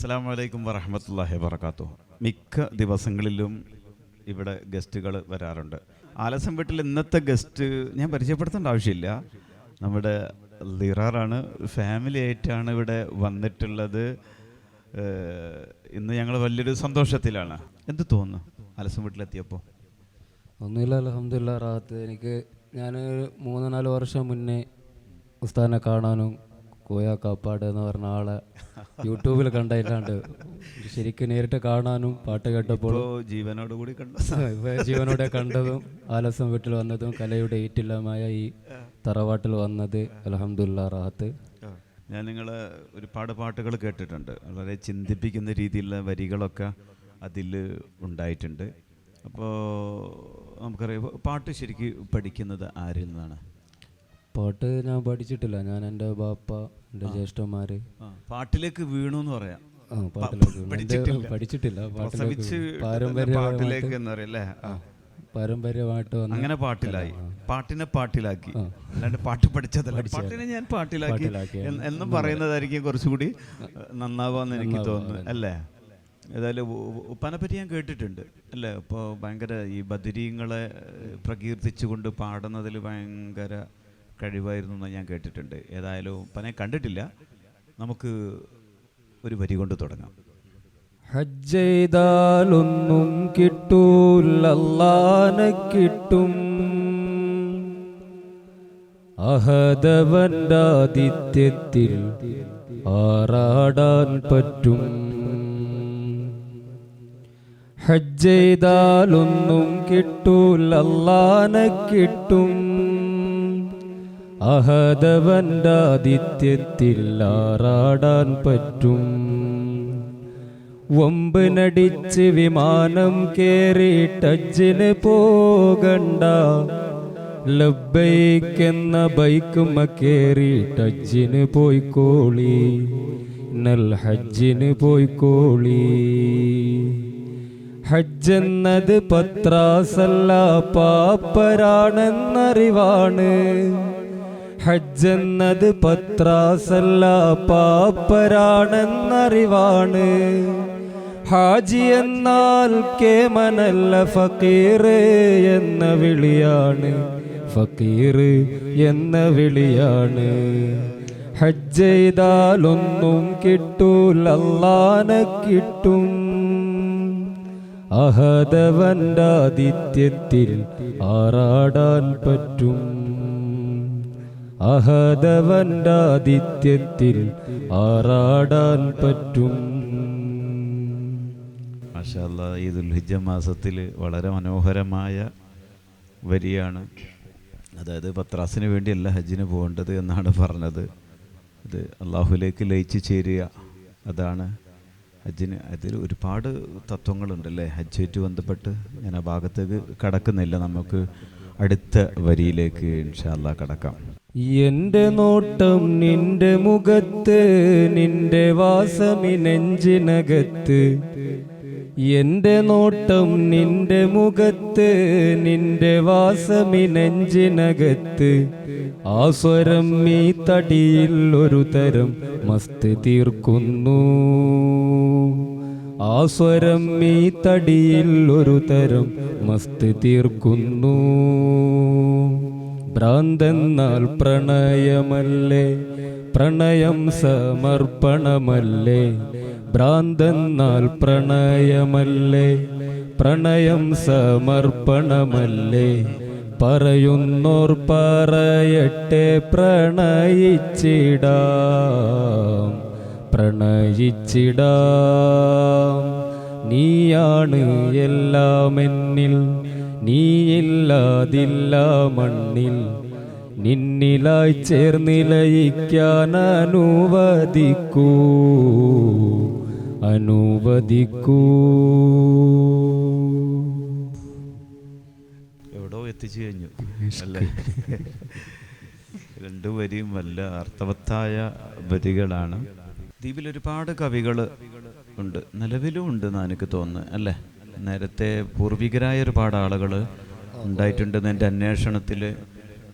അസ്സാം വലൈക്കും വറഹമത്തല്ലാഹി വർക്കാത്തു മിക്ക ദിവസങ്ങളിലും ഇവിടെ ഗസ്റ്റുകൾ വരാറുണ്ട്. ആലസം വീട്ടിൽ ഇന്നത്തെ ഗസ്റ്റ് ഞാൻ പരിചയപ്പെടുത്തേണ്ട ആവശ്യമില്ല. നമ്മുടെ ലിറാറാണ് ഫാമിലി ആയിട്ടാണ് ഇവിടെ വന്നിട്ടുള്ളത്. ഇന്ന് ഞങ്ങൾ വലിയൊരു സന്തോഷത്തിലാണ്. എന്ത് തോന്നുന്നു ആലസം വീട്ടിലെത്തിയപ്പോൾ ഒന്നുമില്ല അലഹമില്ല റാത്ത് എനിക്ക് ഞാൻ മൂന്ന് നാല് വർഷം മുന്നേ ഉസ്താനെ കാണാനും കോയ കാപ്പാട് എന്ന് പറഞ്ഞ ആളെ യൂട്യൂബിൽ കണ്ടായിട്ടാണ്ട് ശരിക്കും നേരിട്ട് കാണാനും പാട്ട് കേട്ടപ്പോൾ ജീവനോട് കൂടി ജീവനോടെ കണ്ടതും ആലസം വീട്ടിൽ വന്നതും കലയുടെ ഏറ്റില്ലാമായ ഈ തറവാട്ടിൽ വന്നത് അലഹമുല്ല റാഹത്ത്. ഞാൻ നിങ്ങൾ ഒരുപാട് പാട്ടുകൾ കേട്ടിട്ടുണ്ട്. വളരെ ചിന്തിപ്പിക്കുന്ന രീതിയിലുള്ള വരികളൊക്കെ അതിൽ ഉണ്ടായിട്ടുണ്ട്. അപ്പോൾ നമുക്കറിയാം പാട്ട് ശരിക്കും പഠിക്കുന്നത് ആരിൽ നിന്നാണ്? പാട്ട് ഞാൻ പഠിച്ചിട്ടില്ല. ഞാൻ എന്റെ ബാപ്പ എന്റെ ജ്യേഷ്ഠന്മാര്. പാട്ടിലേക്ക് വീണു എന്ന് പറയാം. ആ പാട്ടിലേക്ക് പഠിച്ചിട്ടില്ല. പഠിച്ചിട്ടില്ല. പാട്ടിലേക്ക് പ്രസവിച്ച്. പാരമ്പര്യമായിട്ട് പാട്ടിലേക്ക് ആ. പാരമ്പര്യമായിട്ട് വന്ന അങ്ങനെ പാട്ടിലായി. പാട്ടിനെ പാട്ടിലാക്കി. അല്ലാണ്ട് പാട്ട് പഠിച്ചതല്ല. പാട്ടിനെ ഞാൻ പാട്ടിലാക്കി പാട്ടിലാക്കി. എന്ന് എന്നും പറയുന്നതായിരിക്കും കുറച്ചുകൂടി നന്നാവാന്ന് എനിക്ക് തോന്നുന്നു അല്ലേ? ഏതായാലും ഉ- ഉ- ഉപ്പാനെ പറ്റി ഞാൻ കേട്ടിട്ടുണ്ട് അല്ലേ? ഇപ്പോൾ ഭയങ്കര ഈ ബദരീങ്ങളെ പ്രകീർത്തിച്ചുകൊണ്ട് പാടുന്നതിൽ ഭയങ്കര കഴിവായിരുന്നു എന്ന് ഞാൻ കേട്ടിട്ടുണ്ട്. ഏതായാലും പനെ കണ്ടിട്ടില്ല. നമുക്ക് ഒരു വരി കൊണ്ട് തുടങ്ങാം. ഹജ്ജ് ചെയ്താലൊന്നും കിട്ടൂലല്ലാനെ കിട്ടും. അഹദവന്റെ ആദിത്യത്തിൽ ആറാടാൻ പറ്റും. ഹജ്ജ് ചെയ്താലൊന്നും കിട്ടും. അഹദവന്റെ ആദിത്യത്തിൽ ആറാടാൻ പറ്റും. വമ്പനടിച്ച് വിമാനം കേറി ടജ്ജിന് പോകണ്ട. ലബ്ബൈക്കെന്ന ബൈക്കുമ്മ കേറി ടജ്ജിന് പോയിക്കോളി. നൽ ഹജ്ജിന് പോയിക്കോളി. ഹജ്ജെന്നത് പത്രാസല്ല പാപ്പരാണെന്നറിവാണ്. ഹജ്ജെന്നത് പത്രാസല്ല പാപ്പരാണെന്നറിവാണ്. ഹാജി എന്നാൽ കേമനല്ല ഫക്കീർ എന്ന വിളിയാണ്. ഫക്കീർ എന്ന വിളിയാണ്. ഹജ്ജ് ചെയ്താലൊന്നും കിട്ടൂലല്ലാനെ കിട്ടും. അഹദവന്റെ ആദിത്യത്തിൽ ആറാടാൻ പറ്റും. അഹദവന്റെ ആദിത്യത്തിൽ ആറാടാൻ പറ്റും. മാഷാല്ല ഈ ദുൽഹിജ മാസത്തിൽ വളരെ മനോഹരമായ വരിയാണ്. അതായത് പത്രാസിന് വേണ്ടിയല്ല ഹജ്ജിന് പോകേണ്ടത് എന്നാണ് പറഞ്ഞത്. ഇത് അള്ളാഹുലേക്ക് ലയിച്ചു ചേരുക അതാണ് ഹജ്ജിന്. അതിൽ ഒരുപാട് തത്വങ്ങളുണ്ടല്ലേ? ഹജ്ജുമായിട്ട് ബന്ധപ്പെട്ട് ഞാൻ ആ ഭാഗത്തേക്ക് കടക്കുന്നില്ല. നമുക്ക് അടുത്ത വരിയിലേക്ക് ഇൻഷാല്ല കടക്കാം. എന്റെ നോട്ടം നിന്റെ മുഖത്ത് നിന്റെ വാസമി നെഞ്ചിനകത്ത്. എന്റെ നോട്ടം നിന്റെ മുഖത്ത് നിന്റെ വാസമി ആ സ്വരം ഈ തടിയിൽ ഒരു തരം മസ്ത് തീർക്കുന്നു. ആ സ്വരം ഈ തടിയിൽ ഒരു തരം മസ്ത് തീർക്കുന്നു. ഭ്രാന്തെന്നാൽ പ്രണയമല്ലേ? പ്രണയം സമർപ്പണമല്ലേ? ഭ്രാന്തെന്നാൽ പ്രണയമല്ലേ? പ്രണയം സമർപ്പണമല്ലേ? പറയുന്നോർ പറയട്ടെ പ്രണയിച്ചിടാം. പ്രണയിച്ചിടാം. നീയാണ് എല്ലാം എന്നിൽ നീയില്ലാതില്ല മണ്ണിൽ നിന്നിലായി ചേർന്നിലയിക്കാൻ അനുവദിക്കൂ. അനുവദിക്കൂ എവിടോ എത്തിച്ചു കഴിഞ്ഞു. അല്ലേ? രണ്ടു വരിയും വല്ല അർത്ഥവത്തായ വരികളാണ്. ദ്വീപിൽ ഒരുപാട് കവികൾ ഉണ്ട്. നിലവിലും ഉണ്ട് എന്നാണ് എനിക്ക് തോന്നുന്നത്. അല്ലേ? നേരത്തെ പൂർവികരായ ഒരുപാട് ആളുകൾ ഉണ്ടായിട്ടുണ്ടെന്ന് എന്റെ അന്വേഷണത്തിൽ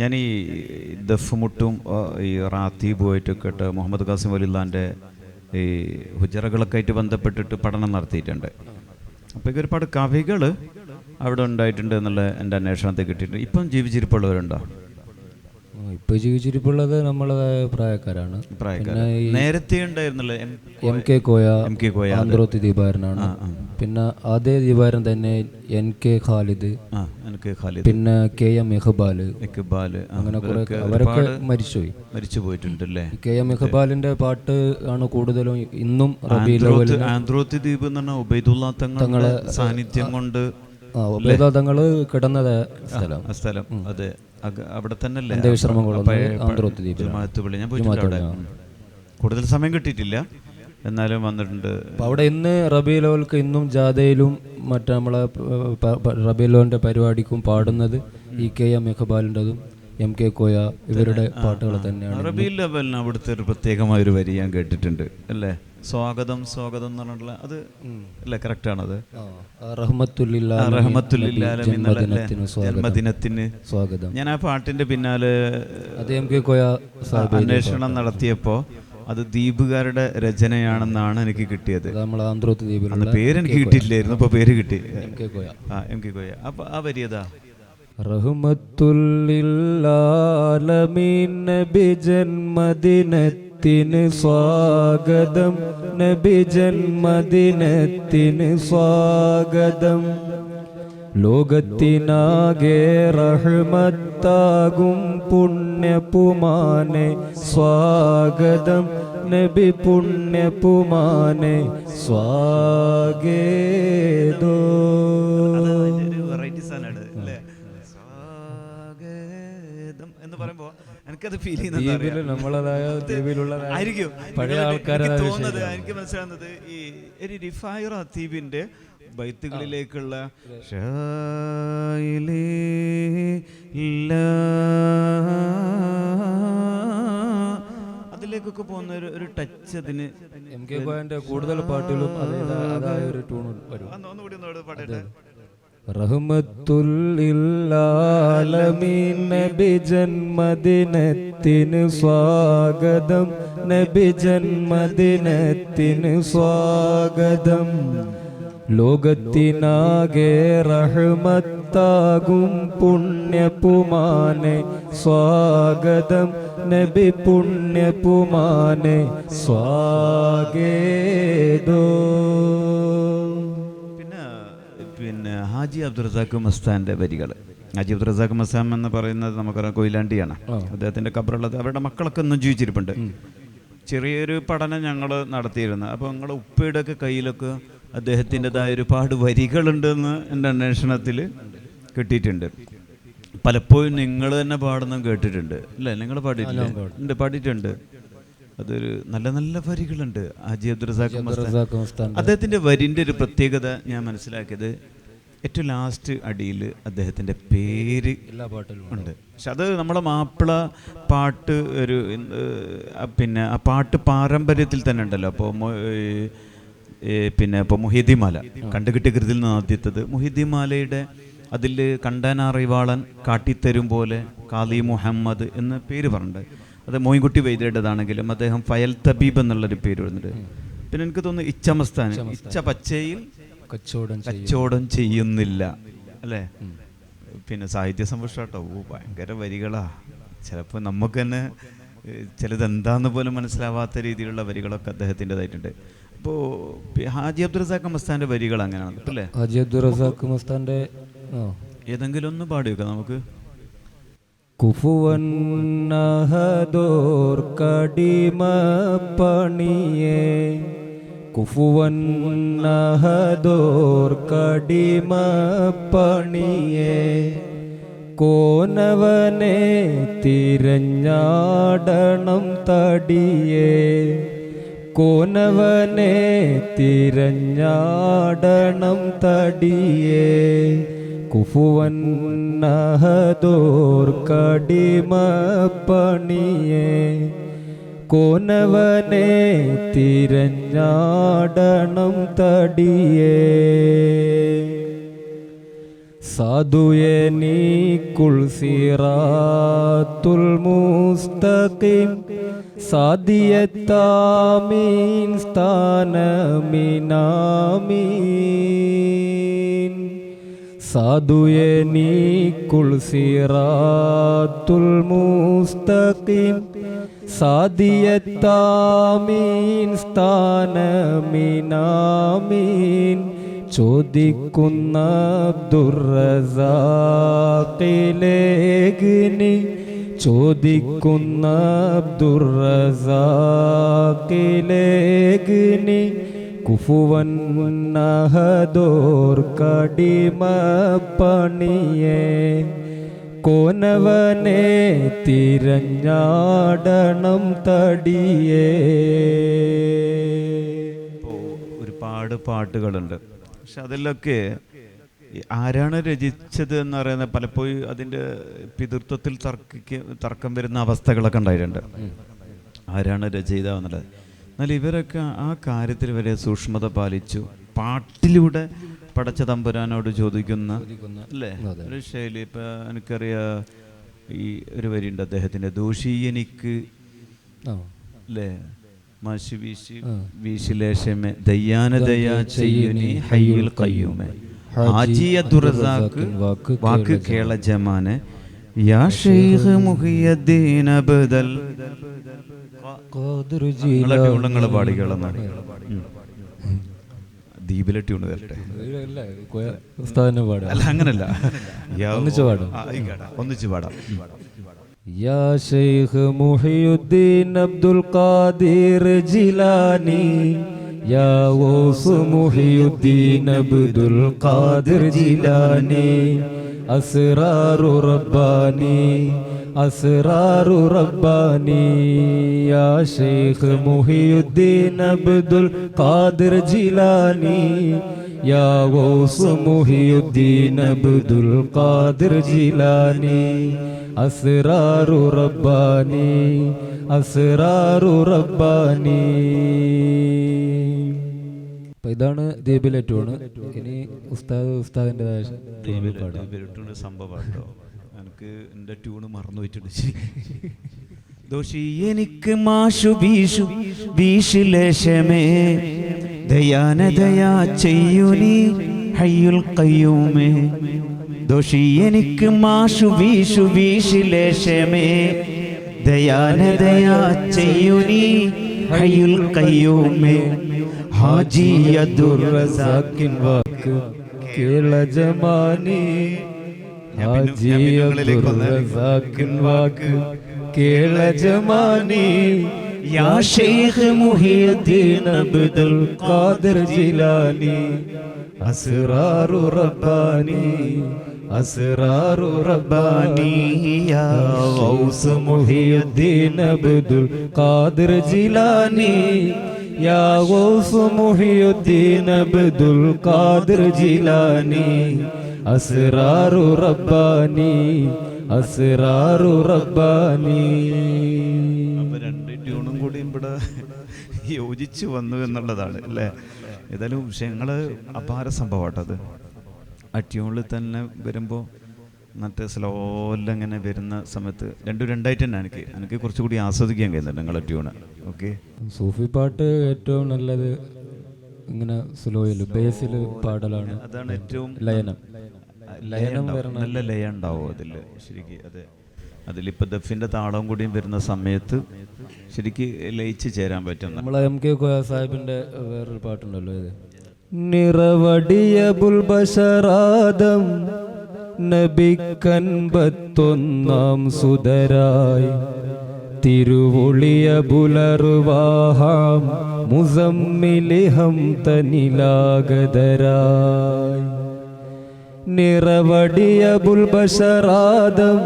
ഞാൻ ഈ ദഫ്മുട്ടും ഈ റാത്തീബുമായിട്ടൊക്കെ മുഹമ്മദ് ഖാസിം വലില്ലാന്റെ ഈ ഹുജറകളൊക്കെ ആയിട്ട് ബന്ധപ്പെട്ടിട്ട് പഠനം നടത്തിയിട്ടുണ്ട്. അപ്പോൾ ഒരുപാട് കവികൾ അവിടെ ഉണ്ടായിട്ടുണ്ട് എന്നുള്ള എന്റെ അന്വേഷണത്തിൽ കിട്ടിയിട്ടുണ്ട്. ഇപ്പം ജീവിച്ചിരിപ്പുള്ളവരുണ്ടോ? ഇപ്പൊ ജീവിച്ചിരിപ്പുള്ളത് നമ്മളെ പ്രായക്കാരാണ്. നേരത്തെ ഉണ്ടായിരുന്നല്ലോ? M K Koya M K Koya ആന്ത്രോത്തി ദീപാരനാണ് പിന്നെ അതേ ദീപാരൻ തന്നെ എൻ കെ ഖാലിദ്. പിന്നെ കെ എം ഇഖ്ബാൽ ഇക്ബാൽ അങ്ങനെ കുറെ അവരൊക്കെ മരിച്ചുപോയി. മരിച്ചു പോയിട്ടുണ്ടല്ലേ? കെ എം ഇഖ്ബാലിന്റെ പാട്ട് ആണ് കൂടുതലും ഇന്നും റബി ആന്ത്രോത്ത് ദ്വീപ് എന്ന് പറഞ്ഞാൽ ഉബൈദുള്ള തങ്ങളുടെ സാന്നിധ്യം കൊണ്ട് തങ്ങൾ കിടന്നത് സ്ഥലം. സ്ഥലം. അതെ. അവിടെ തന്നെ അല്ലേ എന്റെ വിശ്രമം കൊള്ളുന്നത് ഞാൻ പോയിട്ടുണ്ട് അവിടെ. കൂടുതൽ സമയം കിട്ടിയിട്ടില്ല. എന്നാലും വന്നിട്ടുണ്ട്. അവിടെ ഇന്ന് റബി ലെവൽക്ക് ഇന്നും ജാഥയിലും മറ്റേ നമ്മളെ പ- പ- റബി ലെവലിന്റെ പരിപാടിക്കും പാടുന്നത് ഇ കെ എം മെഹബാലിന്റെതും എം കെ കോയ ഇവരുടെ പാട്ടുകൾ തന്നെയാണ് റബീൽ അവിടുത്തെ ഒരു പ്രത്യേകമായ ഒരു വരി ഞാൻ കേട്ടിട്ടുണ്ട്. അല്ലേ? സ്വാഗതം സ്വാഗതം എന്ന് പറഞ്ഞിട്ടുള്ള അത് അല്ലേ? കറക്റ്റാണത് ആണ് അത് റഹ്മത്തുല്ലില്ലാ റഹ്മത്തുല്ലാലം ജന്മദിനത്തിന് സ്വാഗതം. ഞാൻ ആ പാട്ടിന്റെ പിന്നാലെ അന്വേഷണം നടത്തിയപ്പോ അത് ദ്വീപുകാരുടെ രചനയാണെന്നാണ് എനിക്ക് കിട്ടിയത്. പേര് എനിക്ക് കിട്ടിയില്ലായിരുന്നു ഇപ്പൊ പേര് കിട്ടി. M K Koya. ആ എം കെ കോയ. അപ്പൊ ആ വരിയതാ റഹ്മത്തുല്ലില്ലാലമീൻ നബി ജന്മദിനത്തിന് സ്വാഗതം. നബി ജന്മദിനത്തിന് സ്വാഗതം. ലോകത്തിനാകെ റഹ്മത്താകും പുണ്യപുമാനെ സ്വാഗതം. നബി പുണ്യപുമാനെ സ്വാഗതോ. എനിക്കത് ഫീൽ ചെയ്യുന്നത് ആയിരിക്കും. പഴയ എനിക്ക് ആൾക്കാരെ തോന്നുന്നത് എനിക്ക് മനസ്സിലാകുന്നത്. ഈ ഒരു റിഫായർ ദ്വീപിന്റെ ബൈത്തുകളിലേക്കുള്ള. അതിലേക്കൊക്കെ പോകുന്ന ഒരു ഒരു ടച്ച് അതിന് എം കെ ഗോയന്റെ കൂടുതൽ പാട്ടുകളും ഒന്നുകൂടി ഒന്നുകൂടി പാടട്ടെ. റഹ്മത്തുല്ലാലമീൻ നബി ജന്മദിനത്തിന് സ്വാഗതം. നബി ജന്മദിനത്തിന് സ്വാഗതം. ലോകത്തിനാകെ റഹ്മത്താകും പുണ്യപുമാനെ സ്വാഗതം. നബി പുണ്യപുമാനെ സ്വാഗതോ. ഹാജി അബ്ദുൾ റസാഖ് മസ്താന്റെ വരികൾ. ഹാജി അബ്ദുൾ റസാഖ് മസ്താൻ എന്ന് പറയുന്നത് നമുക്കറിയാം കൊയിലാണ്ടിയാണ്. അദ്ദേഹത്തിന്റെ കബറുള്ളത് അവരുടെ മക്കളൊക്കെ ഒന്നും ജീവിച്ചിരിപ്പുണ്ട് ചെറിയൊരു പഠനം ഞങ്ങൾ നടത്തിയിരുന്നു. അപ്പോൾ ഞങ്ങളുടെ ഉപ്പയുടെ ഒക്കെ കയ്യിലൊക്കെ അദ്ദേഹത്തിന്റെതായ ഒരുപാട് വരികളുണ്ടെന്ന് എന്റെ അന്വേഷണത്തിൽ കിട്ടിയിട്ടുണ്ട്. പലപ്പോഴും നിങ്ങൾ തന്നെ പാടുന്നതും കേട്ടിട്ടുണ്ട്. അല്ലേ? നിങ്ങൾ പാടിയിട്ടുണ്ട് ഉണ്ട് പാടിയിട്ടുണ്ട്. അതൊരു നല്ല നല്ല വരികളുണ്ട്. ഹാജി അബ്ദുറസാഖ് മസ്താൻ. റസാഖ് മസ്താൻ അദ്ദേഹത്തിന്റെ വരിന്റെ ഒരു പ്രത്യേകത ഞാൻ മനസ്സിലാക്കിയത് ഏറ്റവും ലാസ്റ്റ് അടിയിൽ അദ്ദേഹത്തിന്റെ പേര് എല്ലാ പാട്ടിലും ഉണ്ട്. പക്ഷെ അത് നമ്മുടെ മാപ്പിള പാട്ട് ഒരു പിന്നെ ആ പാട്ട് പാരമ്പര്യത്തിൽ തന്നെ ഉണ്ടല്ലോ. അപ്പോൾ പിന്നെ ഇപ്പോൾ മുഹിദിമാല. കണ്ടുകിട്ടിയ കൃതിയിൽ നിന്ന് ആദ്യത്തത്. മുഹിദിമാലയുടെ അതിൽ കണ്ടനാറിവാളൻ കാട്ടിത്തരും പോലെ കാലി മുഹമ്മദ് എന്ന പേര് പറഞ്ഞിട്ടുണ്ട്. അത് മോയിൻകുട്ടി വൈദ്യരുടേതാണെങ്കിലും അദ്ദേഹം ഫയൽ തബീബ് എന്നുള്ളൊരു പേര് വരുന്നുണ്ട്. പിന്നെ എനിക്ക് തോന്നുന്നു ഇച്ചമസ്താൻ ഇച്ച പച്ചയിൽ കച്ചവടം ചെയ്യും കച്ചവടം ചെയ്യുന്നില്ല. അല്ലേ? പിന്നെ സാഹിത്യ സമ്പുഷ്ടാട്ടോ ഓ ഭയങ്കര വരികളാ. ചിലപ്പോൾ നമുക്ക് തന്നെ ചിലത് എന്താന്ന് പോലും മനസ്സിലാവാത്ത രീതിയിലുള്ള വരികളൊക്കെ അദ്ദേഹത്തിന്റെതായിട്ടുണ്ട്. അപ്പോൾ ഹാജി അബ്ദുൾ റസാഖ് മസ്താന്റെ വരികൾ അങ്ങനെയാണ് അല്ലേ? ഹാജി അബ്ദുൽ റസാഖ് മസ്താന്റെ ഏതെങ്കിലും ഒന്ന് പാടിയൊക്കെ നമുക്ക്. കുഫുവൻ നഹദോർ കടിമ പണിയേ. കുഫുവൻ നഹദോർ കടിമ പണിയേ കോനവനെ തിരഞ്ഞാടണം തടിയേ കോനവനെ തിരഞ്ഞാടണം തടിയേ കുഫുവന്നഹദോർ കടിമ പണിയേ കോനവനെ തിരഞ്ഞാടണം തടിയേ. സാധുയെ നീക്കുൾ സിറാത്തുൽ മുസ്തഖീം സാദിയത്താമീൻ സ്ഥാനമിനാമീൻ. സാധുയനീക്കുൾ സിറാത്തുൽ മുസ്തഖീം സാദിയത്താമീൻ സ്ഥാനമിനാമീൻ ചോദിക്കുന്ന അബ്ദുറസാഖിലേഗ്നി ചോദിക്കുന്ന അബ്ദുറസാഖിലേഗ്നി കുഫുവൻ നഹദോർ കടിമ പണിയേ. കോനവനെ തിരഞ്ഞാടണം തടിയേ. ഒരുപാട് പാട്ടുകളുണ്ട്. പക്ഷെ അതിലൊക്കെ ആരാണ് രചിച്ചത് എന്ന് പറയുന്നത് പലപ്പോഴും അതിന്റെ പിതൃത്വത്തിൽ തർക്കിക്ക് തർക്കം വരുന്ന അവസ്ഥകളൊക്കെ ഉണ്ടായിട്ടുണ്ട്. ആരാണ് രചയിത എന്നുള്ളത്. എന്നാൽ ഇവരൊക്കെ ആ കാര്യത്തിൽ വരെ സൂക്ഷ്മത പാലിച്ചു. പാട്ടിലൂടെ പടച്ച തമ്പുരാനോട് ചോദിക്കുന്ന അല്ലേ? ഒരു ശൈലി ഇപ്പം എനിക്കറിയാം ഈ ഒരു വരിയുണ്ട് അദ്ദേഹത്തിന്റെ ദോഷി എനിക്ക് ആ. അല്ലേ? മാശി വീശി വീശിലേശമേ ദയ്യാന ദയാ ചെയ്യുനി ഹയ്യുൽ ഖയ്യൂമേ. ഹാജിയ അബ്ദുറസാഖ് വാക്ക് കേള ജമാനെ. യാ ഷെയ്ഖ് മുഹിയദ്ദീൻ അബ്ദൽ. ഖാദിർ നിങ്ങളെ ട്യൂണുങ്ങൾ പാടികളെന്നാണ് ദീപിലെ ട്യൂണ് വരട്ടെ അല്ല കോയ- ഉസ്താദിനെ പാടാം അല്ല അങ്ങനല്ല യാ- ഒന്നിച്ച് പാടാം. ആ, ആയിക്കോട്ടെ. ഒന്നിച്ച് പാടാം يا شيخ محي الدين عبد القادر جيلاني يا غوث محي الدين عبد القادر جيلاني أسرار رباني അസ്റാറു റബ്ബാനി യാ ഷേഖ് മുഹിയുദ്ദീൻ അബ്ദുൽ ഖാദിർ ജിലാനി യാ ഗൗസ് മുഹിയുദ്ദീൻ അബ്ദുൽ ഖാദിർ ജിലാനി. അസ്റാറു റബ്ബാനി അസ്റാറു റബ്ബാനി. ഇതാണ് ദ്വീപിലെറ്റൂണ് ഇനി ഉസ്താദ് ഉസ്താദിന്റെതായ സംഭവമാണ് എനിക്ക് എന്റെ ട്യൂണ് മറന്നു വെച്ചിട്ട് ദോഷി എനിക്ക് മാഷു ഭീഷു ഭീഷിലേശമേ ദയാന ദയാ ചെയ്യുനി ഹയ്യുൽ കയ്യൂമേ ദോഷി എനിക്ക് മാഷു ഭീഷു ഭീഷിലേശമേ ദയാന ദയാ ചെയ്യുനി ഹയ്യുൽ കയ്യൂമേ ഹാജിയ ഹാജി അബ്ദുറസാക്കിൻ വാക്ക് കേള ജമാനി. അസ്റാറു റബ്ബാനി അസ്റാറു റബ്ബാനി യാ ഗൗസ് മുഹിയുദ്ദീൻ അബ്ദുൽ ഖാദിർ ജിലാനി യാ ഗൗസ് മുഹിയുദ്ദീൻ അബ്ദുൽ ഖാദിർ ജിലാനി അസ്റാറു റബ്ബാനി അസ്റാറു റബ്ബാനി. അപ്പൊ രണ്ട് ട്യൂണും കൂടി ഇവിടെ യോജിച്ചു വന്നു എന്നുള്ളതാണ് അല്ലേ? ഏതായാലും വിഷയങ്ങൾ അപാര സംഭവമാട്ടത് ആ ട്യൂണിൽ തന്നെ വരുമ്പോൾ മറ്റേ സ്ലോയിലങ്ങനെ വരുന്ന സമയത്ത് രണ്ടും രണ്ടായിട്ട് തന്നെ എനിക്ക്. എനിക്ക് കുറച്ചുകൂടി ആസ്വദിക്കാൻ കഴിയുന്നുണ്ട് നിങ്ങളെ ട്യൂണ്. ഓക്കെ? സൂഫി പാട്ട് ഏറ്റവും നല്ലത് ഇങ്ങനെ സ്ലോയിൽ ബേസിൽ പാടലാണ് അതാണ് ഏറ്റവും ലയനം. ലയം ലയനം. നല്ല ലയ ഉണ്ടാവും അതിൽ ശരിക്ക് അതെ അതിലിപ്പോൾ ദഫിന്റെ താളവും കൂടിയും വരുന്ന സമയത്ത് ശരിക്ക് ലയിച്ച് ചേരാൻ പറ്റും നമ്മളെ എം കെ സാഹിബിന്റെ വേറൊരു പാട്ടുണ്ടല്ലോ ഇത്. നിറവടിയ ബുൽബശറാദം നബിക്കൻപത്തൊന്നാം സുതരായി. തിരുവൊളിയ ബുലറുവാഹാം മുസമ്മിലിഹം തനിലാഗതരായി. നിറവടിയ ബുൽബശറാദം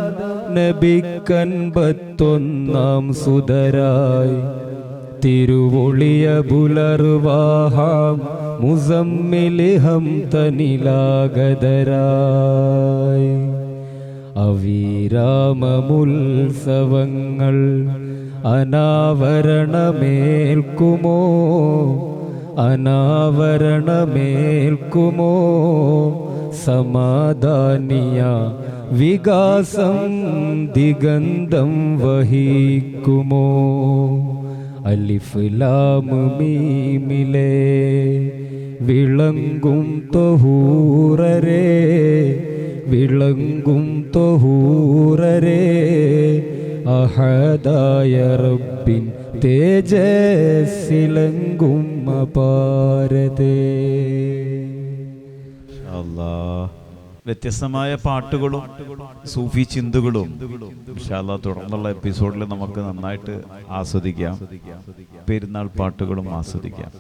നബിക്കൻപത്തൊന്നാം സുതരായി. തിരുവൊളിയ ബുലർവാഹാം മുസമ്മിലിഹം തനിലാഗതരായി. അവിരാമമുത്സവങ്ങൾ അനാവരണമേൽക്കുമോ? അനാവരണമേൽക്കുമോ? സമാധാനിയ വികാസം ദിഗന്ധം വഹിക്കുമോ? അലിഫ് ലാം മീമിലെ വിളങ്ങും തൊഹൂറരേ വിളങ്ങും തൊഹൂറരേ അഹദായ റബ്ബിൻ തേജസ്സിലങ്കും വ്യത്യസ്തമായ പാട്ടുകളും സൂഫി ചിന്തകളും വിശാല തുടർന്നുള്ള എപ്പിസോഡിൽ നമുക്ക് നന്നായിട്ട് ആസ്വദിക്കാം. പെരുന്നാൾ പാട്ടുകളും ആസ്വദിക്കാം.